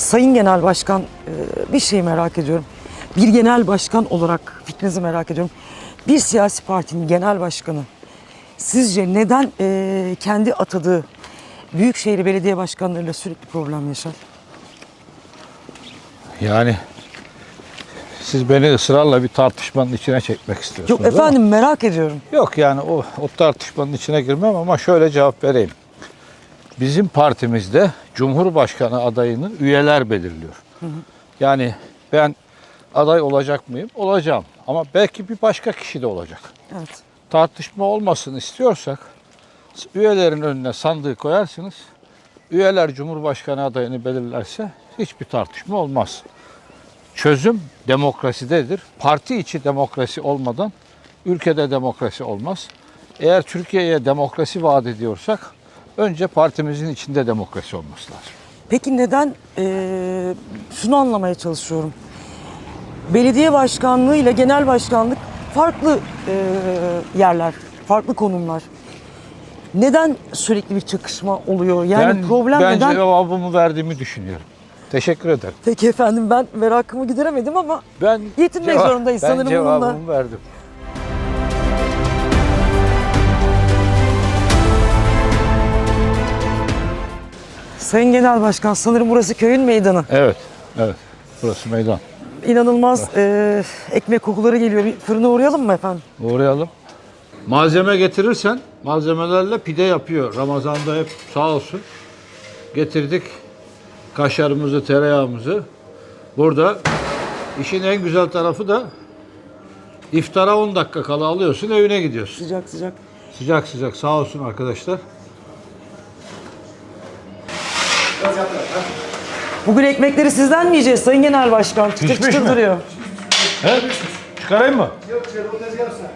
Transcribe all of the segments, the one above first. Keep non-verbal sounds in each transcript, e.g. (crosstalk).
Sayın Genel Başkan e, bir şey merak ediyorum. Bir genel başkan olarak fikrinizi merak ediyorum. Bir siyasi partinin genel başkanı sizce neden e, kendi atadığı büyükşehir belediye başkanlarıyla sürekli problem yaşar? Yani siz beni ısrarla bir tartışmanın içine çekmek istiyorsunuz. Yok efendim merak ediyorum. Yok yani o, o tartışmanın içine girmem ama şöyle cevap vereyim. Bizim partimizde Cumhurbaşkanı adayını üyeler belirliyor. Yani ben aday olacak mıyım? Olacağım. Ama belki bir başka kişi de olacak. Evet. Tartışma olmasın istiyorsak üyelerin önüne sandığı koyarsınız. Üyeler Cumhurbaşkanı adayını belirlerse hiçbir tartışma olmaz. Çözüm demokrasidedir. Parti içi demokrasi olmadan ülkede demokrasi olmaz. Eğer Türkiye'ye demokrasi vaat ediyorsak önce partimizin içinde demokrasi olması lazım. Peki neden e, şunu anlamaya çalışıyorum. Belediye başkanlığı ile genel başkanlık farklı e, yerler, farklı konumlar. Neden sürekli bir çakışma oluyor? Yani ben problem ben neden? cevabımı verdiğimi düşünüyorum. Teşekkür ederim. Peki efendim ben merakımı gideremedim ama Ben Yetinmek zorundayız ben sanırım bununla. cevabımı verdim. Sayın Genel Başkan sanırım burası köyün meydanı. Evet, evet. Burası meydan. İnanılmaz e, ekmek kokuları geliyor. Bir fırına uğrayalım mı efendim? Uğrayalım. Malzeme getirirsen malzemelerle pide yapıyor. Ramazan'da hep sağ olsun. Getirdik kaşarımızı, tereyağımızı. Burada işin en güzel tarafı da iftara 10 dakika kala alıyorsun evine gidiyorsun. Sıcak sıcak. Sıcak sıcak sağ olsun arkadaşlar. Bugün ekmekleri sizden mi yiyeceğiz Sayın Genel Başkan? Çıtır Pişmiş çıtır mi? duruyor. He? Çıkarayım mı? Yok şöyle o tezgah sen.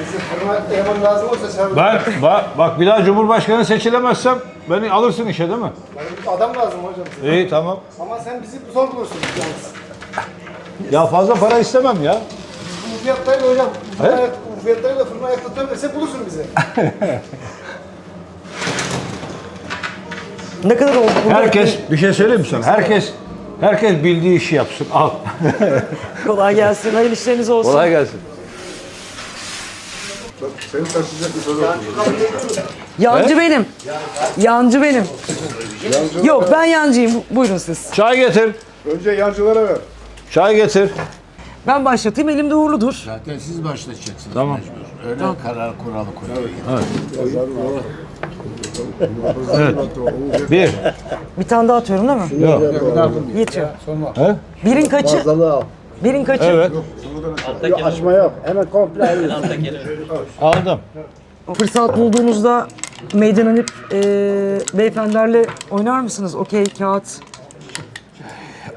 Bizim fırına eleman lazım olsa sen... Ben bak, bak bir daha Cumhurbaşkanı seçilemezsem beni alırsın işe değil mi? Adam lazım hocam size. İyi tamam. Ama sen bizi zor bulursun yalnız. Ya fazla para istemem ya. Bu fiyatlarıyla hocam, bu, bu fiyatlarıyla fırına ayakta tutabilirse bulursun bizi. Ne kadar oldu burada? Herkes bir şey söyleyeyim mi sana? Herkes herkes bildiği işi yapsın. Al. (laughs) Kolay gelsin. Hayırlı işleriniz olsun. gelsin. Seni taşıyacak bir soru Yancı benim. Yancı benim. Yok ben yancıyım. Bu- Buyurun siz. Çay getir. Önce yancılara ver. Çay getir. Ben başlatayım. Elimde uğurludur. Zaten siz başlatacaksınız. Tamam. mecbur. Öyle karar kuralı koyuyor. Bir. Bir tane daha atıyorum değil mi? Yok. Yetiyor. He? Birin kaçı? Birin kaçı? Evet. Açma yok. Hemen komple ayır. Aldım. Fırsat bulduğunuzda meydan inip e, beyefendilerle oynar mısınız? Okey, kağıt.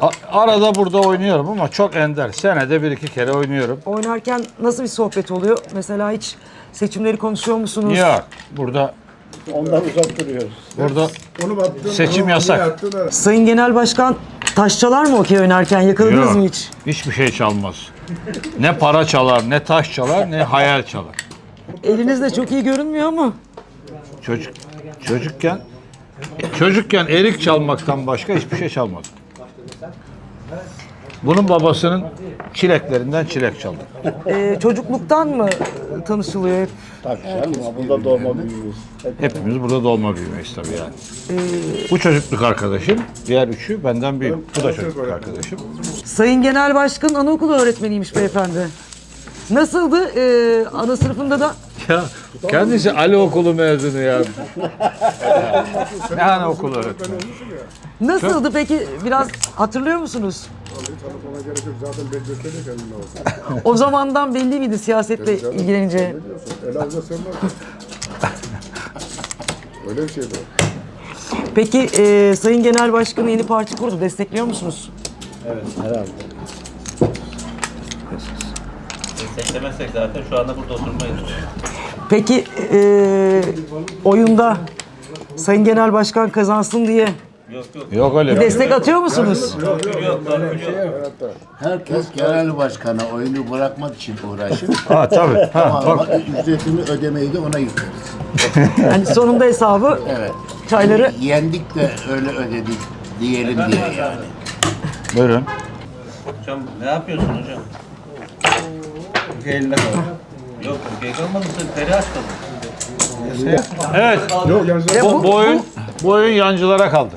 A- arada burada oynuyorum ama çok ender. Senede bir iki kere oynuyorum. Oynarken nasıl bir sohbet oluyor? Mesela hiç seçimleri konuşuyor musunuz? Yok. Burada Ondan uzak duruyoruz. burada Onu battın. Seçim onu yasak. evet. Sayın Genel Başkan taş çalar mı okey oynarken? Yakaladınız Yok. mı hiç? hiçbir şey çalmaz. Ne para çalar, ne taş çalar, ne hayal çalar. Eliniz de çok iyi görünmüyor ama. Çocuk çocukken çocukken erik çalmaktan başka hiçbir şey çalmadı. Bunun babasının çileklerinden çilek çaldı. E, çocukluktan mı tanışılıyor hep? Tabii canım. Burada doğma büyüğümüz. Hepimiz burada dolma büyümeyiz tabii yani. Bu çocukluk arkadaşım, diğer üçü benden büyük. Bu da çocukluk arkadaşım. Sayın Genel Başkan anaokulu öğretmeniymiş beyefendi. Nasıldı? E, ana sınıfında da Ya kendisi Ali okulu mezunu ya. ne anaokulu öğretmeni? nasıldı peki? Biraz hatırlıyor musunuz? Tanıtmana gerek yok. Zaten becerikseli kendine olsun. O zamandan belli miydi siyasetle ilgilenince? Elazığ'da. Öyle bir şey şeydi. Peki e, Sayın Genel Başkanı yeni parti kurdu. Destekliyor musunuz? Desteklemezsek zaten şu anda burada oturmayız. Peki e, oyunda Sayın Genel Başkan kazansın diye Yok yok. Yok öyle bir. Destek atıyor musunuz? Yok yok. torpil yok. Herkes genel başkana oyunu bırakmak için uğraşır. Ha tabii. Ha, Ama bak. ücretini ödemeyi de ona yükleriz. Yani sonunda hesabı Evet. çayları Yendik de öyle ödedik diyelim diye yani. Buyurun. Hocam ne yapıyorsun hocam? Eline Yok okey kalmadı. Peri aç kaldı. Evet. Yok. Bu, bu oyun, bu oyun yancılara kaldı.